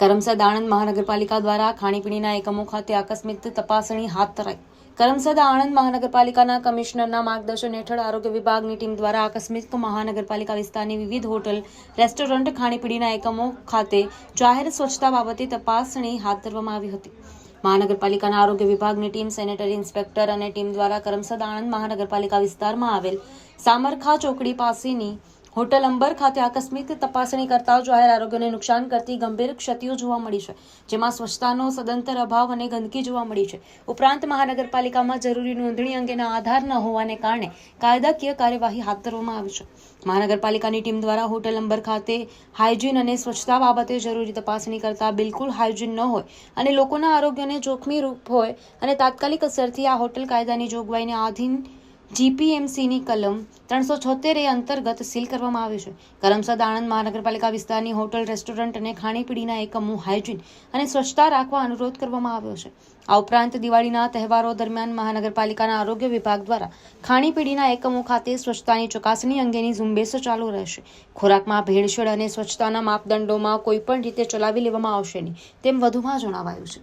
કરમસદ આણંદ મહાનગરપાલિકા દ્વારા ખાણીપીણીના એકમો ખાતે આકસ્મિક તપાસણી હાથ ધરાઈ. કરમસદ આણંદ મહાનગરપાલિકાના કમિશનરના માર્ગદર્શન હેઠળ આરોગ્ય વિભાગની ટીમ દ્વારા આકસ્મિક મહાનગરપાલિકા વિસ્તારની વિવિધ હોટલ, રેસ્ટોરન્ટ, ખાણીપીણીના એકમો ખાતે જાહેર સ્વચ્છતા બાબતે તપાસણી હાથ ધરવામાં આવી હતી. મહાનગરપાલિકાના આરોગ્ય વિભાગની ટીમ, સેનેટરી ઇન્સ્પેક્ટર અને ટીમ દ્વારા કરમસદ આણંદ મહાનગરપાલિકા વિસ્તારમાં આવેલ સામરખા ચોકડી પાસેની હોટલ અંબર ખાતે આકસ્મિક તપાસણી કરતા જાહેર આરોગ્યને નુકસાન કરતી ગંભીર ક્ષતિઓ જોવા મળી છે, જેમાં સ્વચ્છતાનો સદંતર અભાવ અને ગંદકી જોવા મળી છે. ઉપરાંત મહાનગરપાલિકામાં જરૂરી નોંધણી અંગેના આધાર ન હોવાને કારણે કાયદાકીય કાર્યવાહી હાથ ધરવામાં આવી છે. મહાનગરપાલિકાની ટીમ દ્વારા હોટલ અંબર ખાતે હાઇજીન અને સ્વચ્છતા બાબતે જરૂરી તપાસણી કરતા બિલકુલ હાઇજીન ન હોય અને લોકોના આરોગ્યને જોખમી રૂપ હોય અને તાત્કાલિક અસરથી આ હોટલ કાયદાની જોગવાઈને આધીન જીપીએમસીની કલમ ત્રણસો છોતેર એ અંતર્ગત સીલ કરવામાં આવ્યું છે. કરમસદ આણંદ મહાનગરપાલિકા વિસ્તારની હોટલ, રેસ્ટોરન્ટ અને ખાણીપીણીના એકમો હાઇજીન અને સ્વચ્છતા રાખવા અનુરોધ કરવામાં આવ્યો છે. આ ઉપરાંત દિવાળીના તહેવારો દરમિયાન મહાનગરપાલિકાના આરોગ્ય વિભાગ દ્વારા ખાણીપીણીના એકમો ખાતે સ્વચ્છતાની ચકાસણી અંગેની ઝુંબેશ ચાલુ રહેશે. ખોરાકમાં ભેળસેળ અને સ્વચ્છતાના માપદંડોમાં કોઈપણ રીતે ચલાવી લેવામાં આવશે નહીં, તેમ વધુમાં જણાવાયું છે.